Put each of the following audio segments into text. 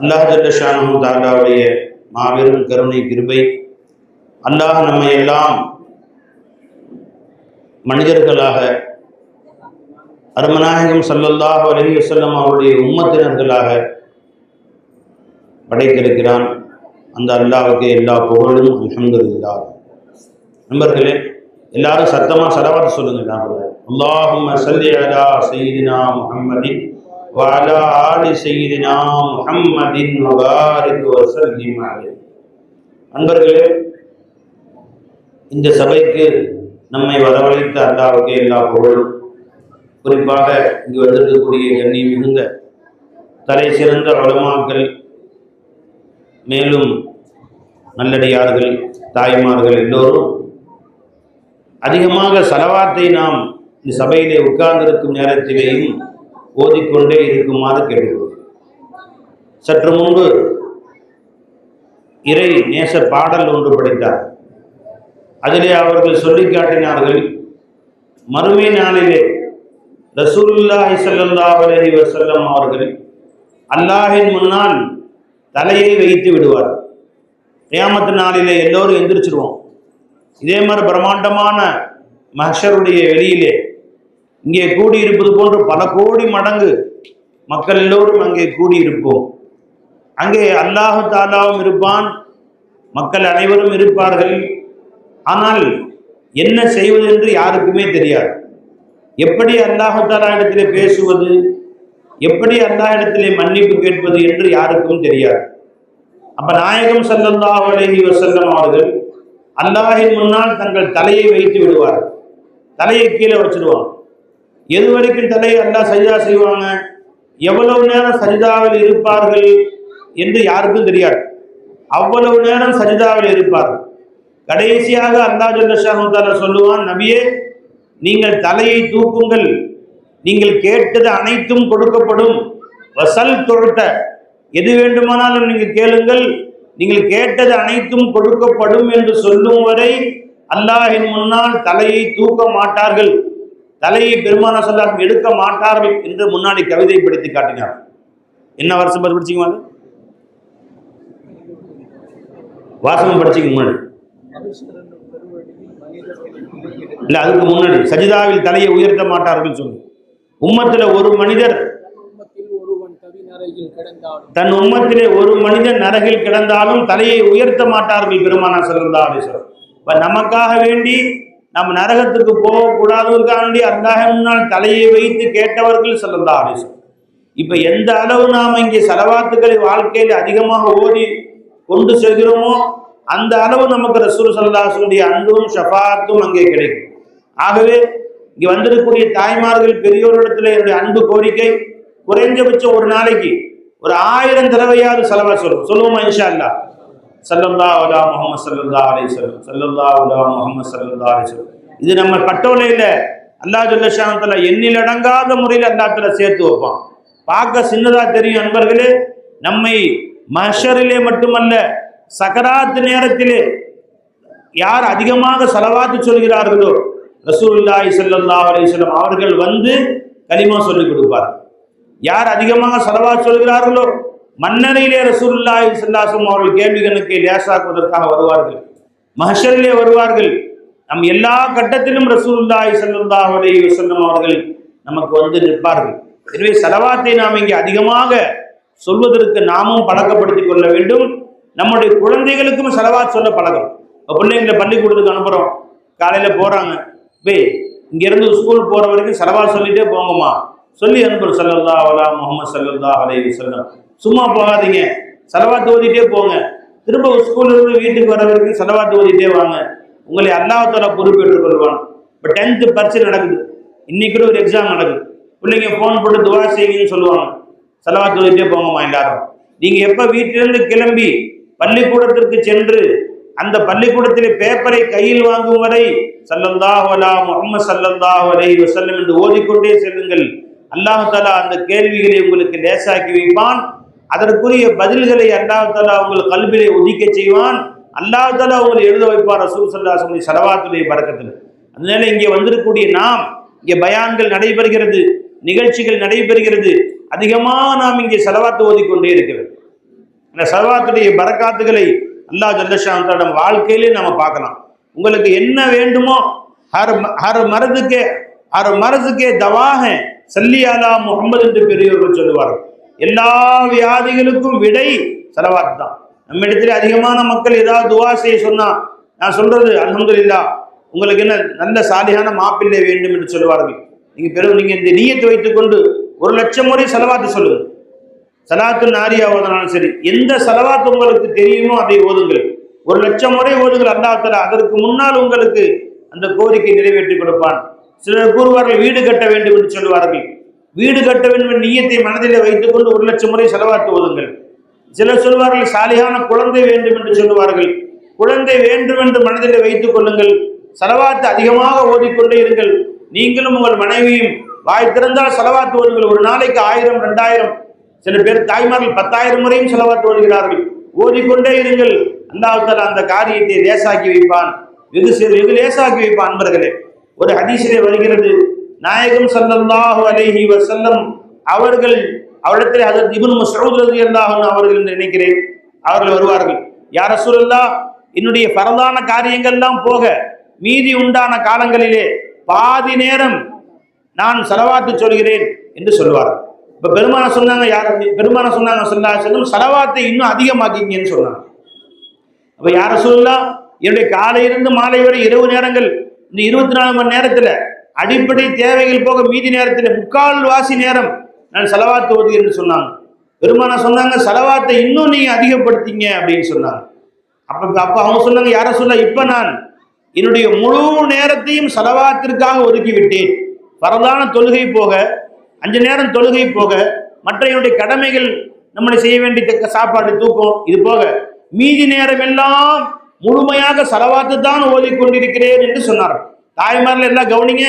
அல்லாஹ் ஜல்லஷானு தாலாவுடைய மாபெரும் கருணை கிருபை. அல்லாஹ் நம்மை எல்லாம் மனிதர்களாக அருமநாயகம் சல்லல்லாஹ் அலைஹி வசல்லம் அவருடைய உம்மத்தினர்களாக படைத்திருக்கிறான். அந்த அல்லாவுக்கு எல்லா புகழும் அலமதுல்லா நண்பர்களே எல்லாரும் சத்தமாக சலவாத்து சொல்லுங்க அல்லாஹும் அல்லாஹும்ம ஸல்லி அலா சய்யிதினா முஹம்மதின் وعلى آل سيدنا محمد وبارك وسلم عليه அன்பர்களே இந்த சபைக்கு நம்மை வரவழைத்த அல்லாவுக்கு எல்லா புகழும் குறிப்பாக இங்கு வந்திருக்கக்கூடிய கண்ணி மிகுந்த தலை சிறந்த வளமாக்கள் மேலும் நல்லடியார்கள் தாய்மார்கள் எல்லோரும் அதிகமாக சலவாத்தை நாம் இந்த சபையிலே உட்கார்ந்திருக்கும் நேரத்திலேயும் ஓதிக்கொண்டே இருக்குமாறு கேட்டுக்கொள்கிறேன். சற்று முன்பு இறை நேச பாடல் ஒன்று படித்தார். அதிலே அவர்கள் சொல்லி காட்டினார்கள் மறுமை நாளிலே ரசூல்லாஹி சல்லா அலஹி வசல்லம் அவர்கள் அல்லாஹின் முன்னால் தலையை வைத்து விடுவார் ஏமத்து நாளிலே எல்லோரும் எந்திரிச்சிருவோம். இதே மாதிரி பிரம்மாண்டமான மஹஷருடைய வெளியிலே இங்கே கூடியிருப்பது போன்று பல கோடி மடங்கு மக்கள் எல்லோரும் அங்கே கூடியிருப்போம். அங்கே அல்லாஹு தாலாவும் இருப்பான் மக்கள் அனைவரும் இருப்பார்கள். ஆனால் என்ன செய்வது என்று யாருக்குமே தெரியாது. எப்படி அல்லாஹு தாலா இடத்திலே பேசுவது எப்படி அல்லாஹ் இடத்திலே மன்னிப்பு கேட்பது என்று யாருக்கும் தெரியாது. அப்ப நாயகம் சல்லல்லாஹு அலஹி வசல்லம் அவர்கள் அல்லாஹின் முன்னால் தங்கள் தலையை வைத்து விடுவார் தலையை கீழே வச்சிருவாங்க. எது வரைக்கும் தலை அல்லா சஜிதா செய்வாங்க? எவ்வளவு நேரம் சஜிதாவில் இருப்பார்கள் என்று யாருக்கும் தெரியாது. அவ்வளவு நேரம் சஜிதாவில் இருப்பார்கள். கடைசியாக அல்லாஹ் ஜல்லஷாஹால சொல்லுவான் நபியே நீங்கள் தலையை தூக்குங்கள். நீங்கள் கேட்டது அனைத்தும் கொடுக்கப்படும். வசல் தொழுட்ட எது வேண்டுமானாலும் நீங்கள் கேளுங்கள். நீங்கள் கேட்டது அனைத்தும் கொடுக்கப்படும் என்று சொல்லும் வரை அல்லாஹின் முன்னால் தலையை தூக்க மாட்டார்கள். தலையை பெருமான சொல்லாசம் எடுக்க மாட்டார்கள் என்று முன்னாடி கவிதை படித்து காட்டினார். என்ன வருஷம் பார்த்து படிச்சிங்க அது வாசகம் படிச்சிங்க முன்னாடி. இல்ல அதுக்கு முன்னாடி. சஜிதாவில் தலையை உயர்த்த மாட்டார்கள் சொல்லு. உம்மத்துல ஒரு மனிதர் தன் உம்மத்திலே ஒரு மனிதன் நரகில் கிடந்தாலும் தலையை உயர்த்த மாட்டார்கள் பெருமானா செல்லா அலிஸ்வரம் நமக்காக வேண்டி நம்ம நரகத்துக்கு போகக்கூடாதவருக்காண்டி அல்லாஹ் முன்னால் தலையை வைத்து கேட்டவர்கள் செல்லா அலிஸ்வரம் இப்ப எந்த அளவு நாம் இங்கே செலவாத்துக்களை வாழ்க்கையில் அதிகமாக ஓதி கொண்டு செல்கிறோமோ அந்த அளவு நமக்கு ரசூல் சல்லாஹுடைய அன்பும் ஷஃபாத்தும் அங்கே கிடைக்கும். ஆகவே இங்கே வந்திருக்கக்கூடிய தாய்மார்கள் பெரியோரிடத்தில் என்னுடைய அன்பு கோரிக்கை குறைஞ்சபட்சம் ஒரு நாளைக்கு ஒரு ஆயிரம் தடவையாவது செலவா சொல்லும் சொல்லுவோமா இன்ஷா அல்லா சல்லல்லா அலா முகமது சல்லல்லா அலை சொல்லம் சல்லல்லா உலா முகமது சல்லல்லா அலை சொல்லம் இது நம்ம பட்டோலையில் அல்லா ஜல்லஷானத்தில் எண்ணில் அடங்காத முறையில் அல்லாத்துல சேர்த்து வைப்பான். பார்க்க சின்னதா தெரியும் நண்பர்களே. நம்மை மஷரிலே மட்டுமல்ல சக்கராத்து நேரத்திலே யார் அதிகமாக செலவாத்து சொல்கிறார்களோ ரசூல்லாய் ஸல்லல்லாஹு அலை வஸல்லம் அவர்கள் வந்து கலிமா சொல்லிக் கொடுப்பார் யார் அதிகமாக செலவா சொல்கிறார்களோ மன்னரையிலே ரசூலுல்லாஹி ஸல்லல்லாஹு அவர்கள் கேள்விகளுக்கு லேசாக்குவதற்காக வருவார்கள். மஹஷரிலே வருவார்கள். நம் எல்லா கட்டத்திலும் ரசூலுல்லாஹி ஸல்லல்லாஹு அலைஹி வஸல்லம் அவர்கள் நமக்கு வந்து நிற்பார்கள். எனவே செலவாத்தை நாம் இங்கே அதிகமாக சொல்வதற்கு நாமும் பழக்கப்படுத்திக் கொள்ள வேண்டும். நம்முடைய குழந்தைகளுக்கும் செலவாத் சொல்ல பழகம் இப்போ பிள்ளைங்களை பள்ளிக்கூடத்துக்கு அனுப்புகிறோம் காலையில் போகிறாங்க பே இங்கேருந்து ஸ்கூல் போகிற வரைக்கும் செலவா சொல்லிட்டே போங்கம்மா. சொல்லி அனுப்புறோம். சல்லல்லா அலா முகமது சல்லல்லா அலை செல்லம் சும்மா போகாதீங்க. செலவாத்து ஓதிட்டே போங்க. திரும்ப ஸ்கூல்ல இருந்து வீட்டுக்கு வர வரைக்கும் செலவாத்து ஓதிட்டே வாங்க. உங்களை அல்லாஹால பொறுப்பேற்றுக் கொள்வான். இப்போ டென்த்து பரீட்சை நடக்குது. இன்னைக்கு கூட ஒரு எக்ஸாம் நடக்குது. பிள்ளைங்க ஃபோன் போட்டு துவா செய்யுங்கன்னு சொல்லுவாங்க. செலவாத்து ஓதிட்டே போங்கம்மா எல்லாரும். நீங்க எப்ப வீட்டிலிருந்து கிளம்பி பள்ளிக்கூடத்திற்கு சென்று அந்த பள்ளிக்கூடத்திலே பேப்பரை கையில் வாங்கும் வரை சல்லல்லாஹு முகமது முஹம்மது சல்லல்லாஹு அலைஹி என்று ஓதிக்கொண்டே செல்லுங்கள். அல்லாஹாலா அந்த கேள்விகளை உங்களுக்கு லேசாக்கி வைப்பான். அதற்குரிய பதில்களை அல்லாஹ் அவங்கள் உங்கள் கல்விலே உதிக்க செய்வான். அல்லாஹ் அவங்களை எழுத வைப்பார் ரசூல் ஸல்லல்லாஹு அலைஹி சலவாத்துடைய அதனால இங்கே வந்திருக்கக்கூடிய நாம் இங்கே பயான்கள் நடைபெறுகிறது நிகழ்ச்சிகள் நடைபெறுகிறது. அதிகமாக நாம் இங்கே செலவாத்து ஓதிக்கொண்டே இருக்கிறது இந்த செலவாத்துடைய பரக்காத்துகளை அல்லாஹ் ஜல்லஷான் வாழ்க்கையிலே நம்ம பார்க்கலாம். உங்களுக்கு என்ன வேண்டுமோ ஹர் ஹர் மரதுக்கே ஹர் மரதுக்கே தவாக சல்லி அலா முகமது என்று பெரியவர்கள் சொல்லுவார்கள். எல்லா வியாதிகளுக்கும் விடை செலவாத்து தான் நம்ம இடத்துல அதிகமான மக்கள் ஏதாவது துவா செய்ய சொன்னா நான் சொல்றது அல்ஹம்துலில்லாஹ் உங்களுக்கு என்ன நல்ல சாதியான மாப்பிள்ளை வேண்டும் என்று சொல்லுவார்கள். நீங்க பெரும் நீங்க இந்த நீயத்தை வைத்துக்கொண்டு ஒரு லட்சம் முறை செலவாத்து சொல்லுங்க சலாத்து நாரியா ஓதுனாலும் சரி எந்த செலவாத்து உங்களுக்கு தெரியுமோ அதை ஓதுங்கள். ஒரு லட்சம் முறை ஓதுங்கள் அல்லாஹ் அதற்கு முன்னால் உங்களுக்கு அந்த கோரிக்கை நிறைவேற்றி கொடுப்பான். சிலர் கூறுவார்கள் வீடு கட்ட வேண்டும் என்று சொல்லுவார்கள். வீடு கட்ட வேண்டும் நீயத்தை மனதில் வைத்துக்கொண்டு ஒரு லட்சம் முறை செலவாத்து ஓதுங்கள் சிலர் சொல்வார்கள் சாலியான குழந்தை வேண்டும் என்று சொல்லுவார்கள். குழந்தை வேண்டும் என்று மனதில் வைத்துக் கொள்ளுங்கள். செலவாத்து அதிகமாக ஓதிக்கொண்டே இருங்கள். நீங்களும் உங்கள் மனைவியும் வாய் திறந்தால் செலவாத்து ஓடுங்கள் ஒரு நாளைக்கு ஆயிரம் ரெண்டாயிரம் சில பேர் தாய்மார்கள் பத்தாயிரம் முறையும் செலவாத்து ஓடுகிறார்கள் ஓதிக்கொண்டே இருங்கள். அல்லாஹ் அந்த காரியத்தை லேசாக்கி வைப்பான். வெகு சிறு வெகு லேசாக்கி வைப்பான் அன்பர்களே. ஒரு ஹதீசிலே வருகிறது. நாயகம் ஸல்லல்லாஹு அலேஹி வசல்லம் அவர்கள் அவரிடத்தில் ஹஜரத் இபுன் மஸ்ஊத் ரலியல்லாஹு அன்ஹு அவர்கள் என்று நினைக்கிறேன். அவர்கள் வருவார்கள். யார் ரசூலல்லாஹ் என்னுடைய பரதான காரியங்கள்லாம் போக மீதி உண்டான காலங்களிலே பாதி நேரம் நான் செலவாத்து சொல்கிறேன் என்று சொல்லுவார் இப்போ பெருமான சொன்னாங்க யார் பெருமான சொன்னாங்க சொல்லா சொல்லும் செலவாத்தை இன்னும் அதிகமாக்கிங்கன்னு சொன்னாங்க. அப்போ யார சொல்லலாம் என்னுடைய காலையிலிருந்து மாலை வரை இரவு நேரங்கள் இந்த இருபத்தி நாலு மணி நேரத்தில் அடிப்படை தேவைகள் போக மீதி நேரத்தில் முக்கால் வாசி நேரம் நான் செலவாத்து ஓதுகிறேன்னு சொன்னாங்க. பெருமானா சொன்னாங்க செலவாத்தை இன்னும் நீங்க அதிகப்படுத்திங்க அப்படின்னு சொன்னாங்க. அப்ப அப்ப அவங்க சொன்னாங்க யார சொல்ல இப்ப நான் என்னுடைய முழு நேரத்தையும் செலவாத்திற்காக ஒதுக்கி விட்டேன் பரதான தொழுகை போக அஞ்சு நேரம் தொழுகை போக மற்ற என்னுடைய கடமைகள் நம்மளை செய்ய வேண்டிய தக்க சாப்பாடு தூக்கம் இது போக மீதி நேரம் எல்லாம் முழுமையாக செலவாத்து தான் ஓதிக்கொண்டிருக்கிறேன் என்று சொன்னார் தாய்மாரில் எல்லாம் கவனிங்க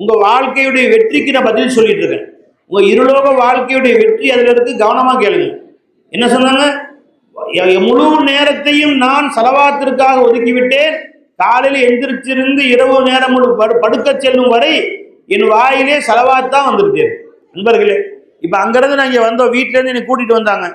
உங்கள் வாழ்க்கையுடைய வெற்றிக்கு நான் பதில் சொல்லிட்டு இருக்கேன். உங்கள் இருலோக வாழ்க்கையுடைய வெற்றி அதில் இருக்கு கவனமாக கேளுங்க. என்ன சொன்னாங்க? முழு நேரத்தையும் நான் செலவாத்திற்காக ஒதுக்கிவிட்டேன். காலையில் எந்திரிச்சிருந்து இரவு நேரம் முழு படு படுக்க செல்லும் வரை என் வாயிலே செலவாத்தான் வந்திருக்கேன் நண்பர்களே இப்போ அங்கேருந்து நான் இங்கே வந்தோம் வீட்டிலேருந்து என்னை கூட்டிகிட்டு வந்தாங்க.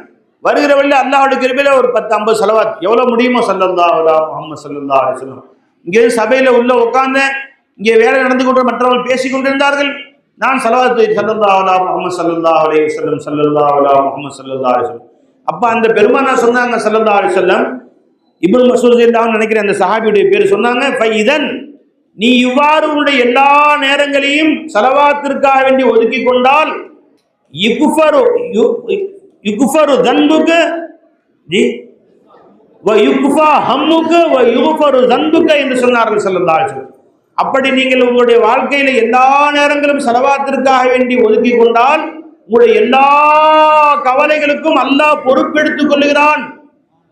வருகிற வழியில் அல்லாஹோட கிருபையில் ஒரு பத்து ஐம்பது செலவாத். எவ்வளோ முடியுமோ சல்லல்லா முகமது சல்லல்லா அலிஸ்லாம் இங்கே சபையில் உள்ளே உட்காந்தேன் இங்கே வேலை நடந்து கொண்டு மற்றவர்கள் பேசிக் கொண்டிருந்தார்கள். நான் செலவாத்து சல்லல்லா அலா முகமது சல்லல்லா அலே செல்லம் சல்லல்லா அலா முகமது அலி செல்லம் அப்ப அந்த பெருமானா சொன்னாங்க சல்லல்லா அலிசல்லம் இப்னு மசூத் தான் நினைக்கிறேன் அந்த சஹாபியுடைய பேர் சொன்னாங்க இதன் நீ இவ்வாறு உன்னுடைய எல்லா நேரங்களையும் செலவாத்திற்காக வேண்டி ஒதுக்கி கொண்டால் யுகுஃபரு யு- யுகுஃபரு தன்புக்கு வ ஹம்முக்கு வ யுக்ஃபரு என்று சொன்னார்கள் ஸல்லல்லாஹு அலைஹி அப்படி நீங்கள் உங்களுடைய வாழ்க்கையில எல்லா நேரங்களும் செலவாத்திற்காக வேண்டி ஒதுக்கி கொண்டால் உங்களுடைய எல்லா கவலைகளுக்கும் அல்லாஹ் பொறுப்பெடுத்துக் கொள்கிறான்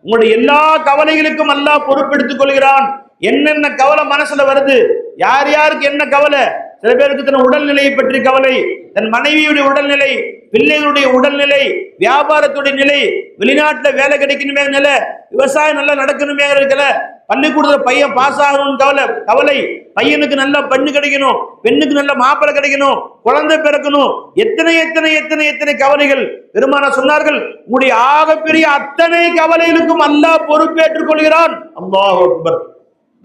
உங்களுடைய எல்லா கவலைகளுக்கும் அல்லாஹ் பொறுப்பெடுத்துக் கொள்கிறான் என்னென்ன கவலை மனசுல வருது? யார் யாருக்கு என்ன கவலை? சில பேருக்கு தன் உடல்நிலையை பற்றி கவலை தன் மனைவியுடைய உடல்நிலை பிள்ளைகளுடைய உடல்நிலை வியாபாரத்துடைய நிலை வெளிநாட்டுல வேலை கிடைக்கணுமே நிலை விவசாயம் நல்லா நடக்கணுமே இருக்கல பள்ளிக்கூடத்துல பையன் பாஸ் ஆகணும்னு கவலை கவலை. பையனுக்கு நல்ல பெண்ணு கிடைக்கணும் பெண்ணுக்கு நல்ல மாப்பிள்ளை கிடைக்கணும் குழந்தை பிறக்கணும். எத்தனை எத்தனை எத்தனை எத்தனை கவலைகள்? பெருமான சொன்னார்கள் உங்களுடைய ஆகப்பெரிய அத்தனை கவலைகளுக்கும் அல்லாஹ் பொறுப்பேற்றுக் கொள்கிறான். அல்லாஹ் அக்பர்.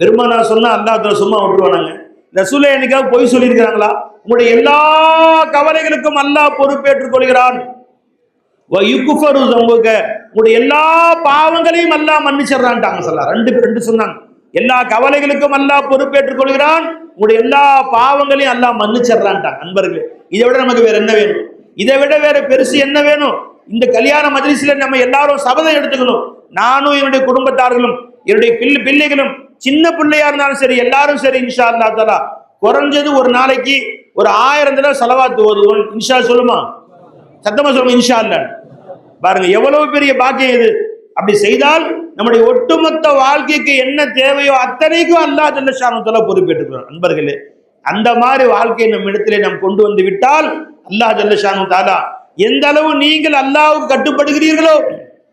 பெருமானா சொன்னா அல்லாஹ் சும்மா விட்டுருவானாங்க. ரசூலை என்னைக்காவது பொய் சொல்லியிருக்கிறாங்களா? உங்களுடைய எல்லா கவலைகளுக்கும் அல்லாஹ் பொறுப்பேற்றுக் கொள்கிறான். யுக்குஃபரு தம்புக உங்களுடைய எல்லா பாவங்களையும் எல்லாம் மன்னிச்சிடறான்ட்டாங்க சொல்ல ரெண்டு ரெண்டு சொன்னாங்க. எல்லா கவலைகளுக்கும் அல்லாஹ் பொறுப்பேற்றுக் கொள்கிறான். உங்களுடைய எல்லா பாவங்களையும் எல்லாம் மன்னிச்சிடறான்ட்டாங்க. நண்பர்களே இதை விட நமக்கு வேற என்ன வேணும்? இதை விட வேற பெருசு என்ன வேணும்? இந்த கல்யாண மஜ்லிஸ்ல நம்ம எல்லாரும் சபதம் எடுத்துக்கணும். நானும் என்னுடைய குடும்பத்தார்களும் என்னுடைய பிள்ளை பிள்ளைகளும் சின்ன பிள்ளையா இருந்தாலும் சரி எல்லாரும் சரி இன்ஷா அல்லா தலா குறைஞ்சது ஒரு நாளைக்கு ஒரு ஆயிரம் தடவை செலவாத்து ஓதுவோம். இன்ஷா சொல்லுமா? சத்தமா சொல்லுங்க இன்ஷா அல்ல பாருங்க எவ்வளவு பெரிய பாக்கியம் இது. அப்படி செய்தால் நம்முடைய ஒட்டுமொத்த வாழ்க்கைக்கு என்ன தேவையோ அத்தனைக்கும் அல்லாஹ் ஜல்லஷானத்துல பொறுப்பேற்றுக்கிறோம் நண்பர்களே அந்த மாதிரி வாழ்க்கையை நம் இடத்திலே நாம் கொண்டு வந்து விட்டால் அல்லாஹ் ஜல்லஷானு தாலா எந்த அளவு நீங்கள் அல்லாவுக்கு கட்டுப்படுகிறீர்களோ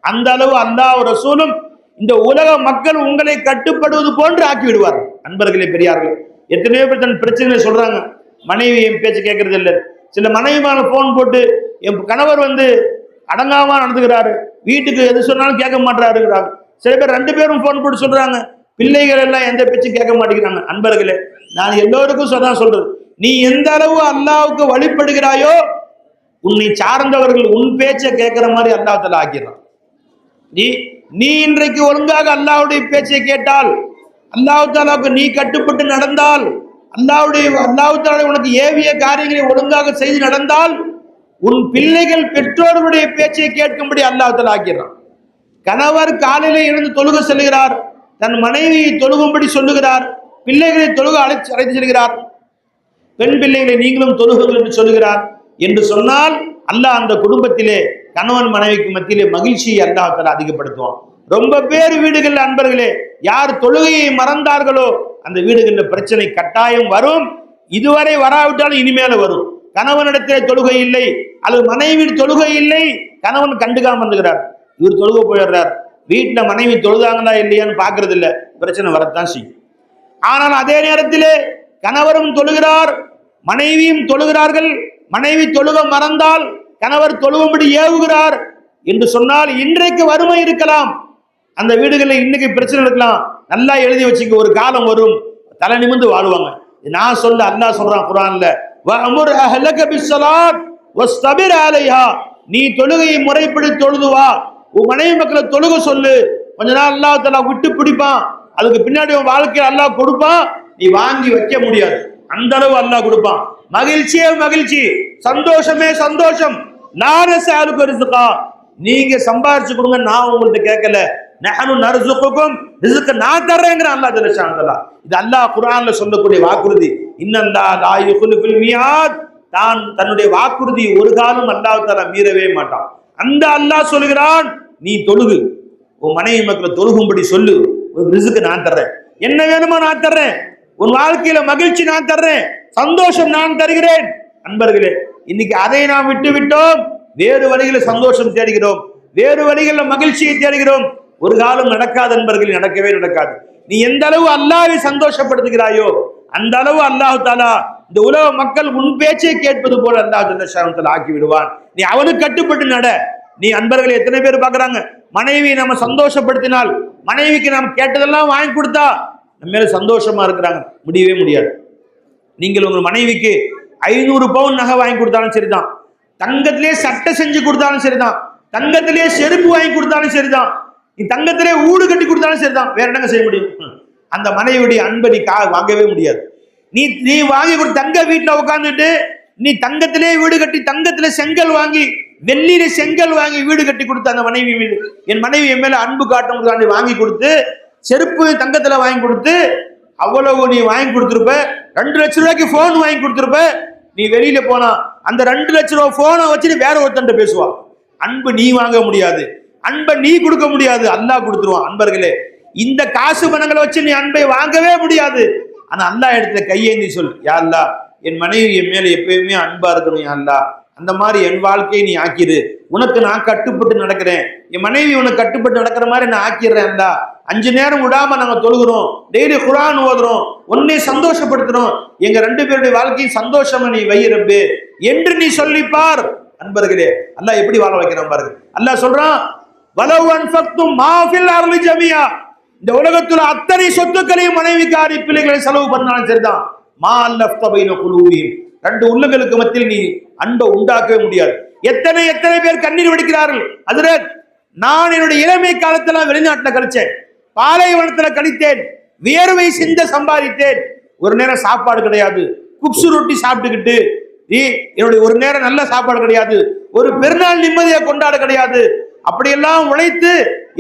அந்த அளவு அல்லாஹ் ரசூலும் இந்த உலக மக்கள் உங்களை கட்டுப்படுவது போன்று ஆக்கி விடுவார் நண்பர்களே பெரியார்களே எத்தனையோ பேர் தன் பிரச்சனைகளை சொல்றாங்க. மனைவி என் பேச்சு கேட்கறது இல்லை சில மனைவிமான ஃபோன் போட்டு என் கணவர் வந்து அடங்காமல் நடந்துக்கிறாரு. வீட்டுக்கு எது சொன்னாலும் கேட்க மாட்டாருங்கிறாங்க. சில பேர் ரெண்டு பேரும் ஃபோன் போட்டு சொல்கிறாங்க பிள்ளைகள் எல்லாம் எந்த பேச்சும் கேட்க மாட்டேங்கிறாங்க. அன்பர்களே நான் எல்லோருக்கும் சொன்னா சொல்றது. நீ எந்த அளவு அல்லாவுக்கு வழிபடுகிறாயோ உன்னை சார்ந்தவர்கள் உன் பேச்சை கேட்கிற மாதிரி அல்லாஹத்தில் ஆக்கிறான் நீ நீ இன்றைக்கு ஒழுங்காக அல்லாஹ்வுடைய பேச்சை கேட்டால் அல்லாஹ் தாலாவுக்கு நீ கட்டுப்பட்டு நடந்தால் அல்லாஹ்வுடைய அல்லாஹ் உனக்கு ஏவிய காரியங்களை ஒழுங்காக செய்து நடந்தால் உன் பிள்ளைகள் பெற்றோர்களுடைய பேச்சை கேட்கும்படி அல்லாஹ் ஆக்கிறான் கணவர் காலையில எழுந்து தொழுக செல்கிறார் தன் மனைவியை தொழுகும்படி சொல்லுகிறார் பிள்ளைகளை தொழுக அழைத்து அழைத்து செல்கிறார். பெண் பிள்ளைகளை நீங்களும் தொழுகுங்கள் என்று சொல்லுகிறார். என்று சொன்னால் அல்லாஹ் அந்த குடும்பத்திலே கணவன் மனைவிக்கு மத்தியிலே மகிழ்ச்சியை அல்லாஹ் அதிகப்படுத்துவான். ரொம்ப பேர் வீடுகள் அன்பர்களே யார் தொழுகையை மறந்தார்களோ அந்த வீடுகளில் பிரச்சனை கட்டாயம் வரும். இதுவரை வராவிட்டாலும் இனிமேல வரும். கணவனிடத்திலே தொழுகை இல்லை அல்லது மனைவி தொழுகை இல்லை கணவன் கண்டுக்காம வந்துகிறார் இவர் தொழுக போயிடுறார். வீட்டில் மனைவி தொழுதாங்களா இல்லையான்னு பாக்குறது இல்ல பிரச்சனை வரத்தான் செய்யும். ஆனால் அதே நேரத்திலே கணவரும் தொழுகிறார் மனைவியும் தொழுகிறார்கள். மனைவி தொழுக மறந்தால் கணவர் தொழுகும்படி ஏவுகிறார். என்று சொன்னால் இன்றைக்கு வறுமை இருக்கலாம். அந்த வீடுகளில் இன்னைக்கு பிரச்சனை இருக்கலாம். நல்லா எழுதி வச்சுக்க ஒரு காலம் வரும். தலை நிமிர்ந்து வாழ்வாங்க. நான் சொல்ல அல்லாஹ் சொல்றான் குரான்ல வஅமுர் அஹலக பிஸ்ஸலாத் வஸ்தபிர் அலைஹா. நீ தொழுகையை முறைப்படி தொழுது வா. உன் மனைவி மக்களை தொழுக சொல்லு. கொஞ்ச நாள் அல்லாஹ் தலா விட்டு பிடிப்பான். அதுக்கு பின்னாடி உன் வாழ்க்கையில் அல்லாஹ் கொடுப்பான். நீ வாங்கி வைக்க முடியாது. அந்த அளவு அல்லாஹ் கொடுப்பான். மகிழ்ச்சியே மகிழ்ச்சி. சந்தோஷமே சந்தோஷம். நானே ஆளுக்கு ரிசுக்கா நீங்க சம்பாரிச்சு கொடுங்க நான் உங்கள்கிட்ட கேட்கல. நஹனு நர்சுக்குக்கும் ரிசுக்கு நான் தர்றேங்கிற அல்லாஹ் ஜல்லஷான் இது அல்லாஹ் குரான்ல சொல்லக்கூடிய வாக்குறுதி இன்னல்லா லா யுக்லிஃபில் மியாத். தான் தன்னுடைய வாக்குறுதி ஒரு காலம் அல்லாஹ் தர மீறவே மாட்டான். அந்த அல்லாஹ் சொல்கிறான் நீ தொழுகு. உன் மனைவி மக்களை தொழுகும்படி சொல்லு. ஒரு ரிசுக்கு நான் தர்றேன். என்ன வேணுமோ நான் தர்றேன். உன் வாழ்க்கையில மகிழ்ச்சி நான் தர்றேன். சந்தோஷம் நான் தருகிறேன். அன்பர்களே இன்னைக்கு அதை நாம் விட்டு விட்டோம் வேறு வழிகளில் சந்தோஷம் தேடுகிறோம். வேறு வழிகளில் மகிழ்ச்சியை தேடுகிறோம். ஒரு காலம் நடக்காது அன்பர்கள் நடக்கவே நடக்காது. நீ எந்த அளவு அல்லாவை சந்தோஷப்படுத்துகிறாயோ அந்த அளவு அல்லாஹ் தாலா இந்த உலக மக்கள் உன் பேச்சை கேட்பது போல அல்லாஹ் ஜல்லஷானத்தில் ஆக்கி விடுவான் நீ அவனுக்கு கட்டுப்பட்டு நட. நீ அன்பர்கள் எத்தனை பேர் பார்க்குறாங்க மனைவியை நம்ம சந்தோஷப்படுத்தினால் மனைவிக்கு நாம் கேட்டதெல்லாம் வாங்கி கொடுத்தா நம்ம மேல சந்தோஷமா இருக்கிறாங்க. முடியவே முடியாது. நீங்கள் உங்கள் மனைவிக்கு ஐநூறு பவுன் நகை வாங்கி கொடுத்தாலும் சரிதான். தங்கத்திலே சட்டை செஞ்சு கொடுத்தாலும் சரிதான். தங்கத்திலே செருப்பு வாங்கி கொடுத்தாலும் சரிதான். நீ தங்கத்திலே ஊடு கட்டி கொடுத்தாலும் சரிதான். வேற என்னங்க செய்ய முடியும். அந்த மனைவியுடைய அன்பை நீ கா வாங்கவே முடியாது. நீ நீ வாங்கி கொடு தங்க வீட்டுல உட்காந்துட்டு நீ தங்கத்திலே வீடு கட்டி தங்கத்திலே செங்கல் வாங்கி வெள்ளியில செங்கல் வாங்கி வீடு கட்டி கொடுத்த அந்த மனைவி மீது. என் மனைவி என் மேல அன்பு காட்டும் வாங்கி கொடுத்து செருப்பு தங்கத்துல வாங்கி கொடுத்து அவ்வளவு நீ வாங்கி கொடுத்துருப்ப. ரெண்டு லட்ச ரூபாய்க்கு போன் வாங்கி கொடுத்துருப்ப. நீ வெளியில போனா அந்த ரெண்டு லட்ச ரூபாய் போனை வச்சு நீ வேற ஒருத்தன்ட்ட பேசுவா. அன்பு நீ வாங்க முடியாது. அன்பை நீ கொடுக்க முடியாது அல்லாஹ் கொடுத்துருவான். அன்பர்களே இந்த காசு பணங்களை வச்சு நீ அன்பை வாங்கவே முடியாது. ஆனா அல்லாஹ் இடத்துல கையேந்தி சொல் யா என் மனைவி என் மேல எப்பயுமே அன்பா இருக்கணும் யா அந்த மாதிரி என் வாழ்க்கையை நீ ஆக்கிடு உனக்கு நான் கட்டுப்பட்டு நடக்கிறேன். என் மனைவி உனக்கு கட்டுப்பட்டு நடக்கிற மாதிரி நான் ஆக்கிடுறேன் அஞ்சு நேரம் விடாம நாங்க தொழுகிறோம். டெய்லி குரான் ஓதுறோம். உன்னை சந்தோஷப்படுத்துறோம். எங்க ரெண்டு பேருடைய வாழ்க்கையும் சந்தோஷமா நீ வையிறப்பு என்று நீ சொல்லிப்பார். அன்பர்களே அல்லா எப்படி வாழ வைக்கிறான் பாருங்க. அல்லா சொல்றான் ஜமியா. இந்த உலகத்துல அத்தனை சொத்துக்களையும் மனைவிக்காரி பிள்ளைகளை செலவு பண்ணாலும் சரிதான். மா அல்லஃப்த பைன ரெண்டு உள்ளங்களுக்கு மத்தியில் நீ அன்பை உண்டாக்கவே முடியாது. எத்தனை எத்தனை பேர் கண்ணீர் வடிக்கிறார்கள். அதுல நான் என்னுடைய இளமை காலத்துல வெளிநாட்டுல கழிச்சேன். பாலைவனத்துல கழித்தேன். வியர்வை சிந்த சம்பாதித்தேன். ஒரு நேரம் சாப்பாடு கிடையாது. குப்சு ரொட்டி சாப்பிட்டுக்கிட்டு நீ என்னுடைய ஒரு நேரம் நல்ல சாப்பாடு கிடையாது. ஒரு பெருநாள் நிம்மதியை கொண்டாட கிடையாது. அப்படியெல்லாம் உழைத்து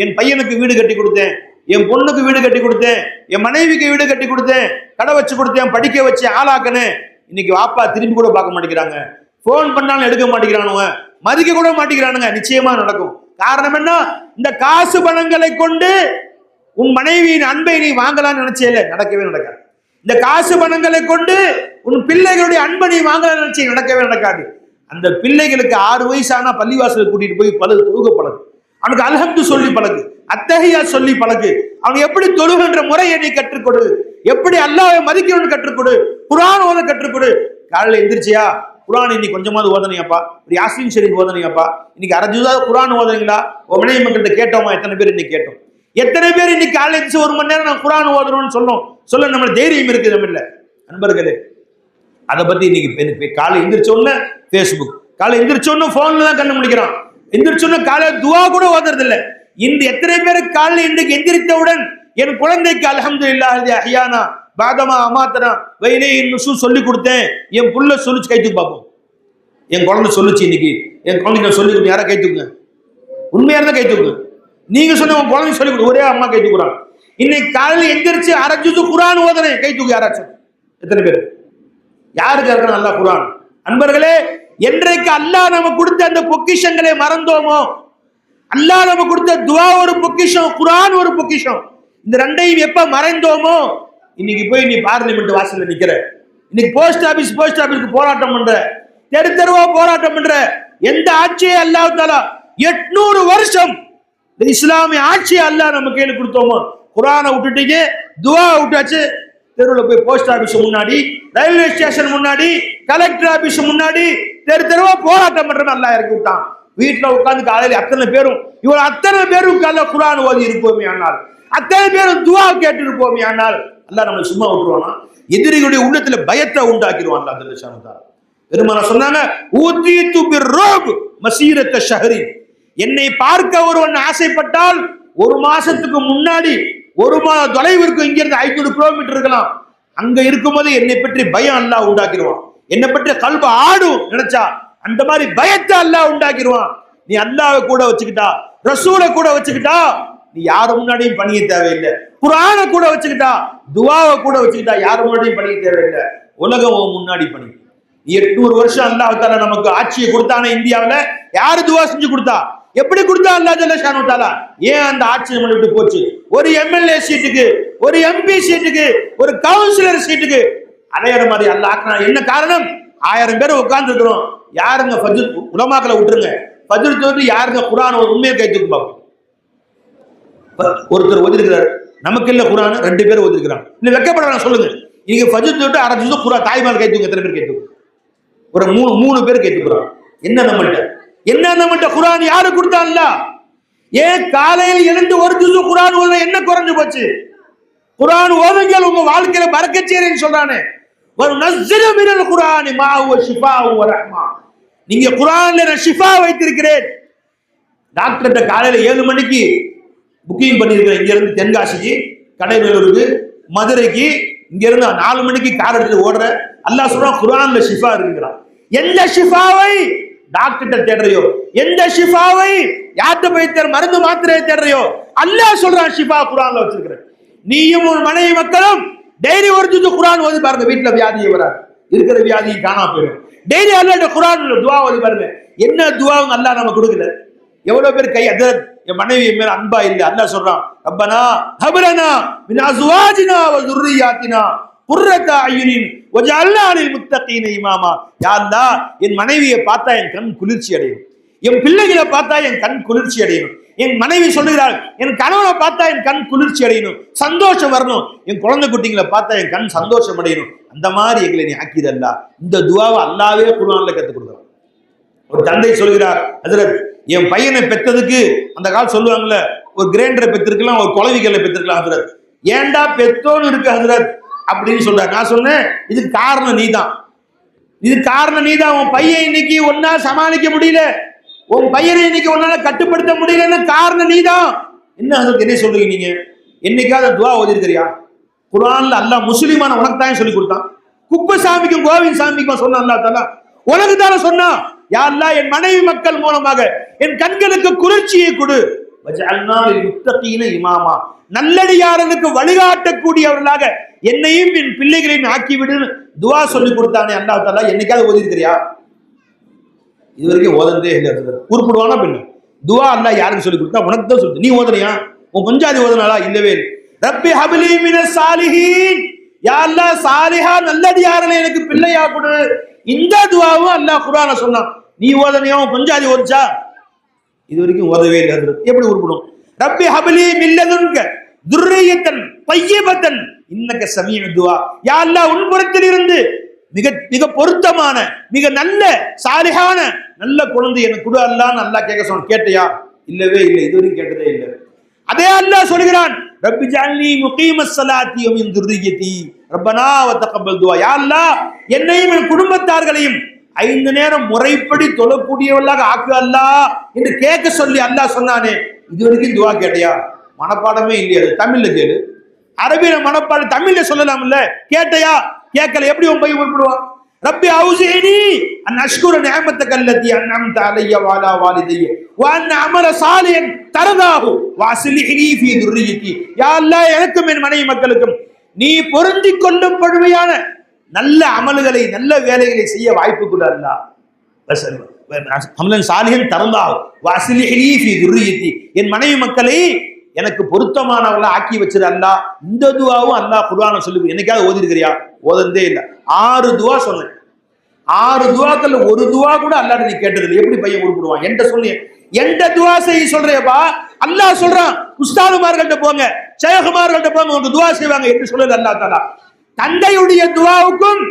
என் பையனுக்கு வீடு கட்டி கொடுத்தேன். என் பொண்ணுக்கு வீடு கட்டி கொடுத்தேன். என் மனைவிக்கு வீடு கட்டி கொடுத்தேன். கடை வச்சு கொடுத்தேன். படிக்க வச்சு ஆளாக்குனேன் இன்னைக்கு வாப்பா திரும்பி கூட பார்க்க மாட்டேங்கிறாங்க. ஃபோன் பண்ணாலும் எடுக்க மாட்டேங்கிறானுங்க. மதிக்க கூட மாட்டேங்கிறானுங்க. நிச்சயமா நடக்கும். காரணம் என்ன? இந்த காசு பணங்களை கொண்டு உன் மனைவியின் அன்பை நீ வாங்கலாம்னு நினைச்சேல. நடக்கவே நடக்காது. இந்த காசு பணங்களை கொண்டு உன் பிள்ளைகளுடைய அன்பை நீ வாங்கலாம்னு நினைச்சே நடக்கவே நடக்காது. அந்த பிள்ளைகளுக்கு ஆறு வயசானா பள்ளிவாசலுக்கு கூட்டிட்டு போய் பழகு தொழுக பழகு. அவனுக்கு அல்ஹம்து சொல்லி பழகு அத்தகையா சொல்லி பழகு. அவன் எப்படி தொழுகின்ற முறையை நீ கற்றுக்கொடு எப்படி அல்லாவை மதிக்கணும்னு கற்றுக்கொடு குரான் ஓத கற்றுக்கொடு. காலையில் எழுந்திரிச்சியா எந்திரிச்சியா? குரான் இன்னைக்கு கொஞ்சமாவது ஓதனையாப்பா? ஒரு யாசின் ஷெரீப் ஓதனையாப்பா? இன்னைக்கு அரஜுதாவது குரான் ஓதுறீங்களா உடனே மக்கள்கிட்ட கேட்டோமா? எத்தனை பேர் இன்னைக்கு கேட்டோம்? எத்தனை பேர் இன்னைக்கு காலையில் ஒரு மணி நேரம் நான் குரான் ஓதணும்னு சொன்னோம்? சொல்ல நம்ம தைரியம் இருக்குது நம்ம இல்லை நண்பர்களே அதை பத்தி இன்னைக்கு காலை எந்திரிச்சோன்னு ஃபேஸ்புக் காலை எந்திரிச்சோன்னு உடனே போன்ல தான் கண்ணு முடிக்கிறான் எந்திரிச்சோன்னு காலை துவா கூட ஓதுறது இல்ல. இந்த எத்தனை பேர் காலைல இன்றைக்கு எந்திரித்தவுடன் என் குழந்தைக்கு அலமது இல்லாஹி அஹ்யானா பாதமா அமாத்தனா வயலே நுசு சொல்லி கொடுத்தேன். என் புள்ள சொல்லிச்சு கைத்துக்கு பார்ப்போம் என் குழந்தை சொல்லுச்சு இன்னைக்கு. என் குழந்தைங்க நான் சொல்லி கொடுத்து யாரா கைத்துக்குங்க உண்மையா இருந்தா கைத்துக்குங்க நீங்க சொன்ன உன் குழந்தை சொல்லி கொடு. ஒரே அம்மா கைத்துக்குறான் இன்னைக்கு காலையில் எந்திரிச்சு அரைஞ்சு குரான் ஓதுறேன் கைத்துக்கு யாராச்சும். எத்தனை பேர்? யாருக்கு இருக்கிற நல்லா குரான் அன்பர்களே என்றைக்கு அல்லாஹ் நம்ம கொடுத்த அந்த பொக்கிஷங்களை மறந்தோமோ அல்லாஹ் நம்ம கொடுத்த துவா ஒரு பொக்கிஷம் குரான் ஒரு பொக்கிஷம். இந்த ரெண்டையும் எப்ப மறைந்தோமோ இன்னைக்கு போய் நீ பார்லிமெண்ட் வாசல்ல நிக்கிற. இன்னைக்கு போஸ்ட் ஆபீஸ் போஸ்ட் ஆபீஸ்க்கு போராட்டம் பண்ற. தெரு தெருவா போராட்டம் பண்ற. எந்த ஆட்சியை அல்லாஹ் தாலா எட்நூறு வருஷம் இந்த இஸ்லாமிய ஆட்சியை அல்லாஹ் நம்ம கையில கொடுத்தோமோ? குரானை விட்டுட்டீங்க துவா விட்டாச்சு தெருவில் போய் போஸ்ட் ஆஃபீஸ் முன்னாடி ரயில்வே ஸ்டேஷன் முன்னாடி கலெக்டர் ஆஃபீஸ் முன்னாடி தெரு தெருவா போராட்டம் பண்றவன் அல்லாஹ் இறக்கி விட்டான். வீட்டில் உட்காந்து காலையில் அத்தனை பேரும் இவ்வளவு அத்தனை பேரும் காலைல குரான் ஓதி இருப்போமே ஆனால் அத்தனை பேரும் துவா கேட்டு இருப்போமே ஆனால் எல்லாம் நம்ம சும்மா விட்டுருவானா? எதிரிகளுடைய உள்ளத்துல பயத்தை உண்டாக்கிடுவான் அந்த ஜல்ல பெருமான சொன்னாங்க ஊத்தி ஊத்தீத்து பிர்ரோப் மசீரத்த ஷஹரி என்னை பார்க்க ஒருவன் ஆசைப்பட்டால் ஒரு மாசத்துக்கு முன்னாடி ஒரு மாத தொலைவிற்கு இங்கிருந்து ஐநூறு கிலோமீட்டர் இருக்கலாம். அங்க இருக்கும்போது என்னை பற்றி பயம் அல்லாஹ் உண்டாக்கிடுவான். என்னை பற்றி கல்வ ஆடும் நினைச்சா அந்த மாதிரி பயத்தை அல்லாஹ் உண்டாக்கிடுவான். நீ அல்லாவை கூட வச்சுக்கிட்டா ரசூலை கூட வச்சுக்கிட்டா நீ யாரு முன்னாடியும் பணிய தேவையில்லை. குரானை கூட வச்சுக்கிட்டா துவாவை கூட வச்சுக்கிட்டா யார் முன்னாடியும் பணிய தேவையில்லை. உலகம் முன்னாடி பணி. எட்நூறு வருஷம் அல்லாஹ் நமக்கு ஆட்சியை கொடுத்தானே இந்தியாவில்? யாரு துவா செஞ்சு கொடுத்தா? எப்படி கொடுத்தா அல்லாஹ் ஜல்ல ஷானு ஏன் அந்த ஆட்சி நம்மளை விட்டு போச்சு? ஒரு எம்எல்ஏ சீட்டுக்கு ஒரு எம்பி சீட்டுக்கு ஒரு கவுன்சிலர் சீட்டுக்கு. அலையிற மாதிரி அல்ல ஆக்குனா என்ன காரணம்? ஆயிரம் பேர் உட்கார்ந்து இருக்கிறோம் யாருங்க ஃபஜ்ர் உலமாக்களை விட்டுருங்க. ஃபஜ்ர் தோற்று யாருங்க குரான் ஒரு உண்மையை கைத்துக்கு பார்ப்போம் ஒருத்தர் ஒதுக்கிறார். நமக்கு இல்ல குரான் ரெண்டு பேர் ஒதுக்கிறாங்க. இல்லை வெக்கப்பட சொல்லுங்க. நீங்க ஃபஜ்ர் தொட்டு அரை ஜுசு குரா தாய்மார் கைத்துங்க எத்தனை பேர் கைத்துங்க ஒரு மூணு மூணு பேர் கைத்துக்குறாங்க என்ன நம்மள்ட்ட? என்ன நம்மள்ட்ட குரான் யாரு கொடுத்தான்ல ஏன் காலையில் எழுந்து ஒரு ஜுசு குரான் ஓதுனா என்ன குறைஞ்சு போச்சு? குரான் ஓதுங்கள் உங்க வாழ்க்கையில மறக்கச்சேரின்னு சொல்றானே. ஒரு நஸ்ஸிலு மினல் குரானி மா ஷிஃபாவு ரஹ்மா. நீங்க குரான்ல நான் ஷிஃபா வைத்திருக்கிறேன். டாக்டர்கிட்ட காலையில ஏழு மணிக்கு புக்கிங் பண்ணியிருக்கிறேன் இங்க இருந்து தென்காசிக்கு கடைநல்லூருக்கு மதுரைக்கு இங்க இருந்து நாலு மணிக்கு கார் எடுத்து ஓடுற. அல்லாஹ் சொல்றான் குரான்ல ஷிஃபா இருக்கிறான். எந்த ஷிஃபாவை டாக்டர்கிட்ட தேடுறையோ? எந்த ஷிஃபாவை யார்கிட்ட போய் தேர் மருந்து மாத்திரையை தேடுறையோ அல்லா சொல்றான் ஷிஃபா குரான்ல வச்சிருக்கிறேன் நீயும் உன் மனைவி மக்களும் டெய்லி ஒரு ஜுத்து குரான் ஓதி பாருங்க வீட்டுல வியாதியை வராது. இருக்கிற வியாதியை காணா போயிடும் டெய்லி அல்லாட்ட குரான் துவா ஓதி பாருங்க. என்ன துவாவும் அல்லா நம்ம கொடுக்கல? எவ்வளவு பேர் கை அது என் மனைவி மேல அன்பா இல்லை அல்லா சொல்றான் ரப்பனா ஹபரனா சுவாஜினா அசுவாஜினா துர்ரி யாத்தினா குர்ரத்தா ஐயனின் கொஞ்சம் அல்லானில் முத்தகீன இமாமா. யார்தான் என் மனைவியை பார்த்தா என் கண் குளிர்ச்சி அடையும். என் பிள்ளைகளை பார்த்தா என் கண் குளிர்ச்சி அடையணும். என் மனைவி சொல்லுகிறாள் என் கணவனை பார்த்தா என் கண் குளிர்ச்சி அடையணும். சந்தோஷம் வரணும். என் குழந்தை குட்டிங்களை பார்த்தா என் கண் சந்தோஷம் அடையணும். அந்த மாதிரி எங்களை நீ ஆக்கிதல்லா இந்த துவாவை அல்லாவே குருவானில் கற்றுக் கொடுக்குறான். ஒரு தந்தை சொல்கிறார் ஹஜரத் என் பையனை பெத்ததுக்கு அந்த காலம் சொல்லுவாங்கல்ல ஒரு கிரைண்டரை பெற்றிருக்கலாம் ஒரு குழவிகளை பெற்றிருக்கலாம் ஹஜரத் ஏண்டா பெத்தோன்னு இருக்கு ஹஜரத் அப்படின்னு சொல்றாரு. நான் சொன்னேன் இதுக்கு காரணம் நீதான். இது காரணம் நீதான். உன் பையன் இன்னைக்கு ஒன்னா சமாளிக்க முடியல. உன் பையனை இன்னைக்கு உன்னால கட்டுப்படுத்த முடியலன்னு காரணம் நீதான். என்ன அதுக்கு என்ன சொல்றீங்க நீங்க? என்னைக்காவது துவா ஓதிருக்கிறியா? குரான்ல அல்லாஹ் முஸ்லிமான உனக்கு தான் சொல்லி கொடுத்தான். குப்பை சாமிக்கும் கோவிந்த் சாமிக்கும் சொன்னான் அல்லாஹ் தாலா உனக்கு தானே சொன்னா யா என் மனைவி மக்கள் மூலமாக என் கண்களுக்கு குளிர்ச்சியை கொடு. இமாமா. நல்லடியாரனுக்கு வழிகாட்டக்கூடியவர்களாக என்னையும் என் பிள்ளைகளையும் ஆக்கிவிடுன்னு துவா சொல்லி கொடுத்தானே அல்லாஹ் தாலா என்னைக்காவது ஓதிருக்கிறியா? இது வரைக்கும் ஓதனதே இல்லை ஹசரத் உருப்பிடுவானா பின்ன துவா அல்லா யாருக்கு சொல்லி கொடுத்தா? உனக்கு தான் சொல்லு நீ ஓதனையா? உன் பஞ்சாதி ஓதனாலா இல்லவே ரப்பி ஹபிலி மின சாலிஹீன். யா அல்லா சாலிஹா நல்லடியாரனை எனக்கு பிள்ளையா கொடு. இந்த துவாவும் அல்லாஹ் குரான சொன்னான். நீ ஓதனையா? உன் பஞ்சாதி ஓதிச்சா? இது வரைக்கும் ஓதவே இல்லை எப்படி உருப்படும்? ரப்பி ஹபிலி மில்லதுன்க துர்ரியத்தன் பையபத்தன். இன்னக்க சமீப துவா. யா அல்லாஹ் உன் இருந்து மிக மிக பொருத்தமான மிக நல்ல சாலிகான நல்ல குழந்தை எனக்கு கொடு அல்லான்னு அல்லா கேட்க சொன்ன கேட்டையா? இல்லவே இல்லை இதுவரையும் கேட்டதே இல்லை. அதே அல்லாஹ் சொல்கிறான் ரப்பி ஜாலி முகீம சலாத்தியம் வ ரப்பனா வ துவா. யா அல்லா என்னையும் என் குடும்பத்தார்களையும் ஐந்து நேரம் முறைப்படி தொழக்கூடியவர்களாக ஆக்கு அல்லா என்று கேட்க சொல்லி அல்லாஹ் சொன்னானே இது வரைக்கும் துவா கேட்டையா? மனப்பாடமே இல்லையா அது தமிழ்ல கேளு. அரபியில மனப்பாடம் தமிழ்ல சொல்லலாம்ல. கேட்டையா? கேட்கல எப்படி உன் பையன் உருப்பிடுவான்? ரப்பி அவுசினி. அன் அஷ்குர நிஅமத்தக கல்லத்தி அன்அம்த அலைய வாலா வாலிதைய. வ அன் அமல சாலியன் தரதாஹு. வாஸ்லிஹ்னி ஃபீ துர்ரிய்யதி யா அல்லாஹ் எனக்கும் என் மனைவி மக்களுக்கும் நீ பொருந்தி கொள்ளும் பழுமையான நல்ல அமல்களை நல்ல வேலைகளை செய்ய வாய்ப்பு கொடு அல்லாஹ் பஸ் அமலன் சாலியன் தரந்தாஹு. வாஸ்லிஹ்னி ஃபீ துர்ரிய்யதி என் மனைவி மக்களை எனக்கு பொருத்தமானவங்கள ஆக்கி வச்சிரு அல்லா. இந்த துவாவும் அல்லாஹ் குர்ஆன சொல்லி என்னைக்காவது ஓதி இருக்கிறியா ஓதந்தே இல்லை. ஆறு துவா சொன்னேன். ஆறு துவாக்கள் ஒரு துவா கூட அல்லாட நீ கேட்டதில்லை. எப்படி பையன் உருப்பிடுவான் என்கிட்ட சொல்லி. எந்த துவா செய்ய சொல்றியப்பா? அல்லாஹ் சொல்றான். உஸ்தாதுமார்கள்ட்ட போங்க. சேகுமார்கள்ட்ட போங்க. உங்க துவா செய்வாங்க. என்று சொல்லல அல்லா தாலா. தந்தையுடைய துவாவுக்கும்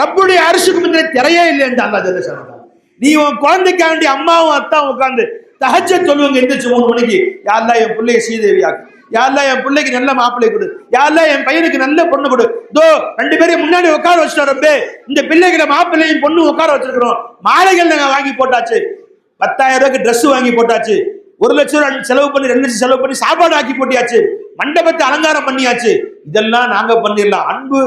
ரப்புடைய அரசுக்கும் திரையே இல்லை என்று அல்லா ஜல்ல நீ உன் குழந்தைக்காண்டி அம்மாவும் அத்தாவும் உட்காந்து தகச்ச சொல்லுவாங்க எந்திரிச்சு மூணு மணிக்கு. யாரெல்லாம் என் பிள்ளைய ஸ்ரீதேவியாக்கு. யாரெல்லாம் என் பிள்ளைக்கு நல்ல மாப்பிள்ளை கொடு. யாரெல்லாம் என் பையனுக்கு நல்ல பொண்ணு கொடு. தோ ரெண்டு பேரையும் முன்னாடி உட்கார வச்சுட்டோம் ரொம்ப இந்த பிள்ளைகளை மாப்பிள்ளையும் பொண்ணு உட்கார வச்சிருக்கிறோம். மாலைகள் நாங்கள் வாங்கி போட்டாச்சு. பத்தாயிரம் ரூபாய்க்கு ட்ரெஸ் வாங்கி போட்டாச்சு. ஒரு லட்சம் ரூபாய் செலவு பண்ணி ரெண்டு லட்சம் செலவு பண்ணி சாப்பாடு ஆக்கி போட்டியாச்சு. மண்டபத்தை அலங்காரம் பண்ணியாச்சு. இதெல்லாம் நாங்கள் பண்ணிடலாம். அன்பு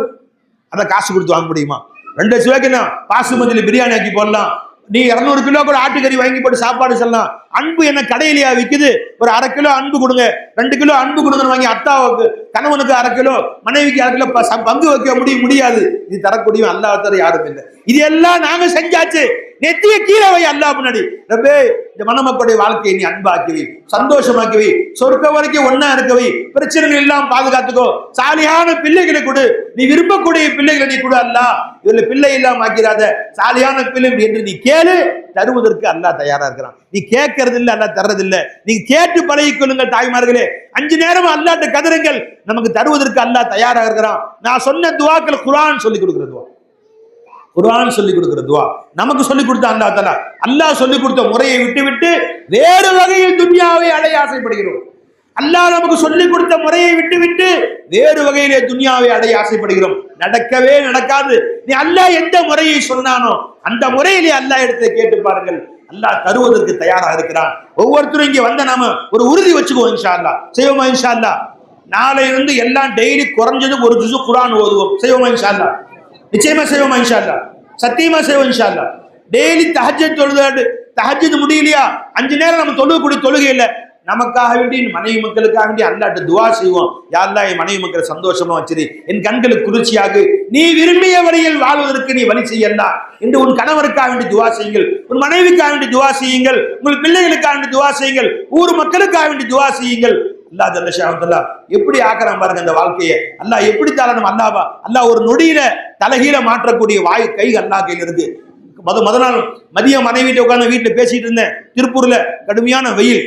அதை காசு கொடுத்து வாங்க முடியுமா? ரெண்டு லட்சம் ரூபாய்க்கு என்ன? பாசுமதியில் பிரியாணி ஆக்கி போடலாம். நீ இரநூறு கிலோ கூட ஆட்டுக்கறி வாங்கி போட்டு சாப்பாடு சொல்லலாம். அன்பு என்ன கடையிலையா விற்குது ஒரு அரை கிலோ அன்பு கொடுங்க. ரெண்டு கிலோ அன்பு கொடுங்கன்னு வாங்கி அத்தாவுக்கு கணவனுக்கு அரை கிலோ மனைவிக்கு அரை கிலோ ப- பங்கு வைக்க முடிய முடியாது. இது தரக்கூடிய அல்லாத தர யாரும் இல்லை. இது எல்லாம் நாங்க செஞ்சாச்சு. நெத்திய கீழே வை அல்லா முன்னாடி. ரப்பே இந்த மணமக்களுடைய வாழ்க்கையை நீ அன்பாக்கி சந்தோஷமாக்கி வை சொர்க்க வரைக்கும் ஒன்னா இருக்க வை பிரச்சனைகள் எல்லாம் பாதுகாத்துக்கோ. சாலியான பிள்ளைகளை கொடு. நீ விரும்பக்கூடிய பிள்ளைகளை நீ கொடு அல்லா இதுல பிள்ளை இல்லாம ஆக்கிறாத சாலியான பிள்ளை என்று நீ கேளு தருவதற்கு அல்லாஹ் தயாரா இருக்கிறான். நீ கேட்கறது இல்லை அல்லா தர்றது இல்லை நீ கேட்டு பழகிக் கொள்ளுங்கள் தாய்மார்களே. அஞ்சு நேரம் அல்லாட்ட கதறுங்கள். நமக்கு தருவதற்கு அல்லாஹ் தயாரா இருக்கிறான். நான் சொன்ன துவாக்கள் குரான் சொல்லி கொடுக்கிற துவா. குரான் சொல்லி கொடுக்கிற துவா. நமக்கு சொல்லி கொடுத்த அந்த தஆலா அல்லாஹ் சொல்லி கொடுத்த முறையை விட்டு விட்டு வேறு வகையில் துன்யாவை அடைய ஆசைப்படுகிறோம். அல்லாஹ் நமக்கு சொல்லி கொடுத்த முறையை விட்டு விட்டு வேறு வகையிலே துன்யாவை அடைய ஆசைப்படுகிறோம். நடக்கவே நடக்காது. நீ அல்லாஹ் எந்த முறையை சொன்னானோ அந்த முறையிலே அல்லாஹ் எடுத்து கேட்டு பாருங்கள். அல்லாஹ் தருவதற்கு தயாராக இருக்கிறான். ஒவ்வொருத்தரும் இங்கே வந்த நாம ஒரு உறுதி வச்சுக்குவோம் இன்ஷா அல்லாஹ் செய்வோமா இன்ஷா அல்லாஹ் நாளை எல்லாம் டெய்லி குறைஞ்சது ஒரு ஜுசு குரான் ஓதுவோம். செய்வோமா இன்ஷா அல்லா நிச்சயமா செய்வோம் இன்ஷால்லா சத்தியமா செய்வோம் இன்ஷால்லா டெய்லி தஹஜ்ஜத் தொழுதாடு தஹஜ்ஜத் முடியலையா? அஞ்சு நேரம் நம்ம தொழுகக்கூடிய தொழுகை இல்லை. நமக்காக வேண்டி மனைவி மக்களுக்காக வேண்டி அல்லாட்ட துவா செய்வோம். யாரெல்லாம் என் மனைவி மக்களை சந்தோஷமா வச்சிரு. என் கண்களுக்கு குளிர்ச்சியாக. நீ விரும்பிய வழியில் வாழ்வதற்கு நீ வழி செய்யலாம் என்று உன் கணவருக்காக வேண்டி துவா செய்யுங்கள். உன் மனைவிக்காக வேண்டி துவா செய்யுங்கள். உங்கள் பிள்ளைகளுக்காக வேண்டி துவா செய்யுங்கள். ஊர் மக்களுக்காக வேண்டி துவா செய்யுங்கள். அல்லா ஜல்ல ஷாஹத்துல்லா எப்படி ஆக்குறான் பாருங்க இந்த வாழ்க்கையை. அல்லா எப்படி தாளணும்? அல்லாவா அல்லா ஒரு நொடியில தலைகீழ மாற்றக்கூடிய வாய் கை அல்லா கையில் இருக்கு. மத முத நாள் மதியம் மனைவிட்டு உட்காந்து வீட்டுல பேசிட்டு இருந்தேன். திருப்பூர்ல கடுமையான வெயில்.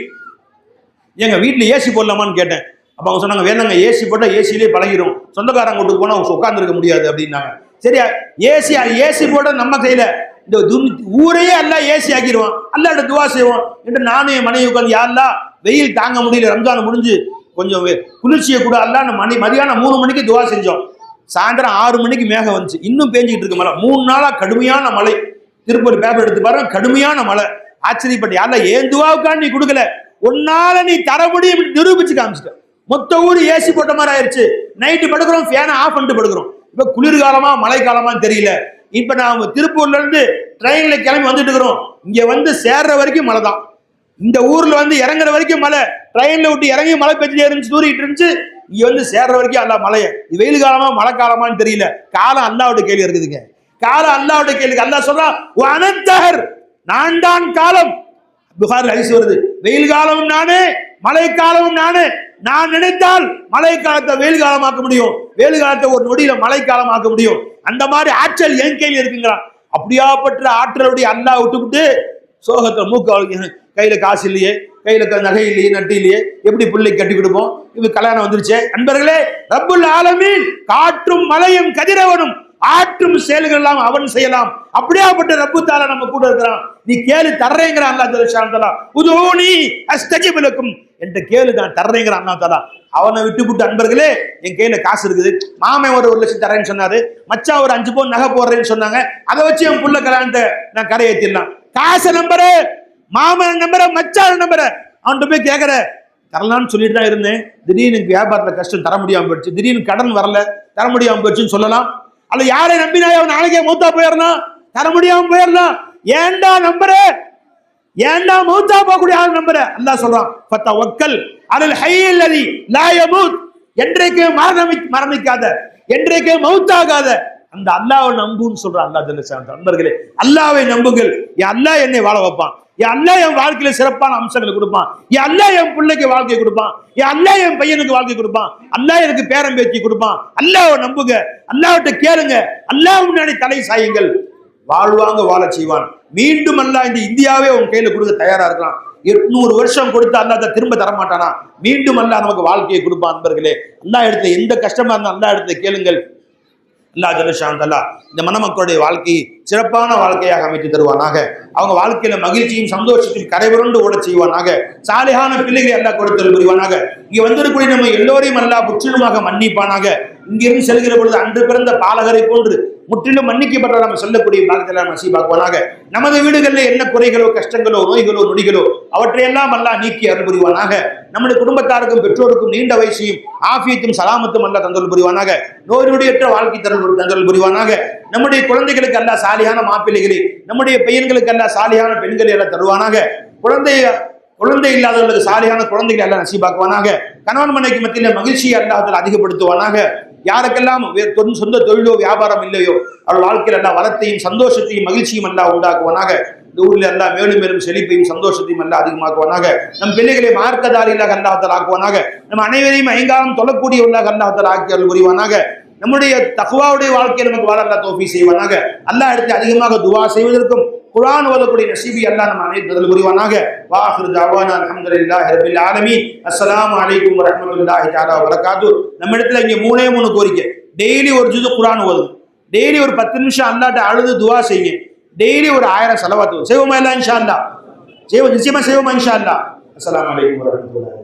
எங்க வீட்டுல ஏசி போடலாமான்னு கேட்டேன். அப்ப அவங்க சொன்னாங்க வேணாங்க ஏசி போட்டா ஏசிலே பழகிரும். சொந்தக்காரங்க வீட்டுக்கு போனா உட்கார்ந்துருக்க முடியாது அப்படின்னாங்க. சரியா? ஏசி ஏசி போட நம்ம கையில இந்த ஊரையே எல்லாம் ஏசி ஆக்கிடுவான். அல்லாட்ட துவா செய்வோம். என்று நானும் என் மனைவி உட்காந்து யாரெல்லாம் வெயில் தாங்க முடியல ரம்ஜான் முடிஞ்சு கொஞ்சம் குளிர்ச்சியை கூட அல்லான்னு மணி மதியானம் மூணு மணிக்கு துவா செஞ்சோம். சாயந்தரம் ஆறு மணிக்கு மேகம் வந்துச்சு. இன்னும் பேஞ்சிக்கிட்டு இருக்கு மழை. மூணு நாளாக கடுமையான மழை. திருப்பூர் பேப்பர் எடுத்து பாருங்க கடுமையான மழை. ஆச்சரியப்பட்டு யாரில் ஏன் துவாவுக்கான்னு நீ கொடுக்கல? உன்னால நீ தர முடியும் நிரூபிச்சு காமிச்சிட்ட மொத்த ஊர் ஏசி போட்ட மாதிரி ஆயிடுச்சு நைட்டு படுக்கிறோம் ஃபேனை ஆஃப் பண்ணிட்டு படுக்கிறோம். இப்போ குளிர்காலமா மழை காலமான்னு தெரியல. இப்போ நான் திருப்பூர்ல இருந்து ட்ரெயின்ல கிளம்பி வந்துட்டு இருக்கிறோம். இங்க வந்து சேர்ற வரைக்கும் மழை தான் இந்த ஊர்ல வந்து இறங்குற வரைக்கும் மழை. ட்ரெயின்ல விட்டு இறங்கி மழை பெஞ்சிட்டே இருந்துச்சு தூரிட்டு இருந்துச்சு. இங்க வந்து சேர்ற வரைக்கும் அல்ல மழையை. இது வெயில் காலமா மழை காலமான்னு தெரியல. காலம் அல்லாவோட கேள்வி இருக்குதுங்க. காலம் அல்லாவோட கேள்வி அல்லா சொல்றான் அனந்தகர் நான் தான் காலம். புகார் ஹரிசு வருது. வெயில் காலமும் நானே மழை காலமும் நானே. நான் நினைத்தால் மழை காலத்தை வெயில் காலமாக்க முடியும். வெயில் காலத்தை ஒரு நொடியில மழை காலமாக்க முடியும். அந்த மாதிரி ஆற்றல் என் கையில் இருக்குங்கிறான் அப்படியாப்பட்ட ஆற்றலுடைய அல்லா விட்டுவிட்டு சோகத்தை மூக்க கையில் காசு இல்லையே கையில் க- நகை இல்லையே நட்டு இல்லையே எப்படி பிள்ளை கட்டி கொடுப்போம்? இது கல்யாணம் வந்துருச்சே. அன்பர்களே ரப்புல் ஆலமீன் காற்றும் மலையும் கதிரவனும் ஆற்றும் செயல்கள் எல்லாம் அவன் செய்யலாம். அப்படியாப்பட்ட ரப்பு தால நம்ம கூட இருக்கிறான். நீ கேளு தர்றேங்கிற அல்லா தலா. உதோனி அஸ்தஜிபலுக்கும் என்ற கேளு தான் தர்றேங்கிற அண்ணா தலா. அவனை விட்டு விட்டு அன்பர்களே என் கையில காசு இருக்குது. மாமன் ஒரு ஒரு லட்சம் தரேன்னு சொன்னாரு. மச்சான் ஒரு அஞ்சு பவுன் நகை போடுறேன்னு சொன்னாங்க. அதை வச்சு என் புள்ள கல்யாணத்தை நான் கரையேற்றிடலாம் காசு நம்பரு மாமன் நம்புற மச்சான் நம்புற. அவன்கிட்ட போய் கேட்கற தரலாம்னு சொல்லிட்டு தான் இருந்தேன். திடீர்னு எனக்கு வியாபாரத்துல கஷ்டம் தர முடியாம போயிடுச்சு. திடீர்னு கடன் வரல. தர முடியாம போயிடுச்சுன்னு சொல்லலாம். அல்ல யாரை நம்பினாய் அவன் நாளைக்கே மூத்தா போயிடலாம். தர முடியாம போயிடலாம். ஏன்டா நம்பரு ஏன்டா மூத்தா போகக்கூடிய ஆள் நம்புற? அல்லாஹ் சொல்றான் பத்த ஒக்கல் அதில் ஹையில் அலி லா என்றைக்கு மரணமி மரணிக்காத. என்றைக்கு மௌத்தாகாத. அந்த அல்லாவை நம்புன்னு சொல்ற அல்லா ஜல்ல நண்பர்களே அல்லாவை நம்புங்கள். என் அல்லா என்னை வாழ வைப்பான். என் அல்லாஹ் என் வாழ்க்கையில சிறப்பான அம்சங்களை கொடுப்பான். என் அல்லா என் பிள்ளைக்கு வாழ்க்கை கொடுப்பான். என் அல்லா என் பையனுக்கு வாழ்க்கை கொடுப்பான். அல்லா எனக்கு பேரம் பேச்சு கொடுப்பான். அல்லாவை நம்புங்க. அல்லாவிட்ட கேளுங்க. அல்லாஹ் முன்னாடி தலை சாயுங்கள். வாழ்வாங்க வாழ செய்வான். மீண்டும் அல்லா இந்த இந்தியாவே உன் கையில கொடுக்க தயாரா இருக்கலாம். எட்நூறு வருஷம் கொடுத்து அல்லாஹ் அதை திரும்ப தர மாட்டானா மீண்டும் அல்லா நமக்கு வாழ்க்கையை கொடுப்பான் நண்பர்களே. அல்லா இடத்துல எந்த கஷ்டமா இருந்தால் அல்லா இடத்துல கேளுங்கள். அல்லா ஜலஷாந்தல்லா இந்த மணமக்களுடைய வாழ்க்கையை சிறப்பான வாழ்க்கையாக அமைத்து தருவானாக. அவங்க வாழ்க்கையில மகிழ்ச்சியும் சந்தோஷத்தையும் கரைபுரண்டு ஓட செய்வானாக. சாலையான பிள்ளைகளை எல்லாம் கொடுத்தல் புரிவானாக. இங்கே வந்திருக்கூடிய நம்ம எல்லோரையும் அல்லாஹ் புற்றிலுமாக மன்னிப்பானாக. இங்கிருந்து செல்கிற பொழுது அன்று பிறந்த பாலகரை போன்று முற்றிலும் மன்னிக்கப்பட்ட நம்ம சொல்லக்கூடிய பாகத்தில் நசீபாக்குவானாக. நமது வீடுகளில் என்ன குறைகளோ கஷ்டங்களோ நோய்களோ நொடிகளோ அவற்றையெல்லாம் அல்லா நீக்கி அருள் புரிவானாக. நம்முடைய குடும்பத்தாருக்கும் பெற்றோருக்கும் நீண்ட வயசையும் ஆஃபியத்தும் சலாமத்தும் அல்ல தந்தல் புரிவானாக. நோய் நொடியற்ற வாழ்க்கை தரல் தந்தல் புரிவானாக. நம்முடைய குழந்தைகளுக்கு அல்ல சாலியான மாப்பிள்ளைகளை நம்முடைய பையன்களுக்கு அல்ல சாலியான பெண்களை எல்லாம் தருவானாக. குழந்தைய குழந்தை இல்லாதவர்களுக்கு சாலியான குழந்தைகளை எல்லாம் நசீபாக்குவானாக. கணவன் மனைக்கு மத்தியில் மகிழ்ச்சியை அல்லாதல் அதிகப்படுத்துவானாக. யாருக்கெல்லாம் சொந்த தொழிலோ வியாபாரம் இல்லையோ அவள் வாழ்க்கையில் எல்லாம் வளத்தையும் சந்தோஷத்தையும் மகிழ்ச்சியும் எல்லாம் உண்டாக்குவனாக. இந்த ஊரில் எல்லாம் மேலும் மேலும் செழிப்பையும் சந்தோஷத்தையும் எல்லாம் அதிகமாக்குவானாக. நம் பிள்ளைகளை மார்க்கதாரிகளாக அல்லாஹால் ஆக்குவானாக. நம் அனைவரையும் ஐங்காலம் தொழக்கூடியவர்களாக அல்லாஹால் ஆக்கி அருள் புரிவானாக. நம்முடைய தகுவாவுடைய வாழ்க்கையை நமக்கு வாழ அல்லா தோஃபி செய்வானாக. அல்லா எடுத்து அதிகமாக துவா செய்வதற்கும் குரான் ஓதக்கூடிய நசீபி அல்லா நம்ம அனைத்து புரிவானாக. வாஹிரு தஅவானா அல்ஹம்துலில்லாஹி ரப்பில் ஆலமீன். அஸ்ஸலாமு அலைக்கும் வரமத்துல்லாஹி தாலா வரகாத்து நம்ம இடத்துல இங்க மூணே மூணு கோரிக்கை. டெய்லி ஒரு ஜுது குரான் ஓதும் டெய்லி ஒரு பத்து நிமிஷம் அல்லாட்ட அழுது துவா செய்யுங்க. டெய்லி ஒரு ஆயிரம் செலவாத்து செய்வோமா இல்லா இன்ஷா அல்லா செய்வோம் நிச்சயமா செய்வோமா இன்ஷா அல்லா அஸ்லாம் அலைக்கும் வரஹ்மத்துல்லாஹி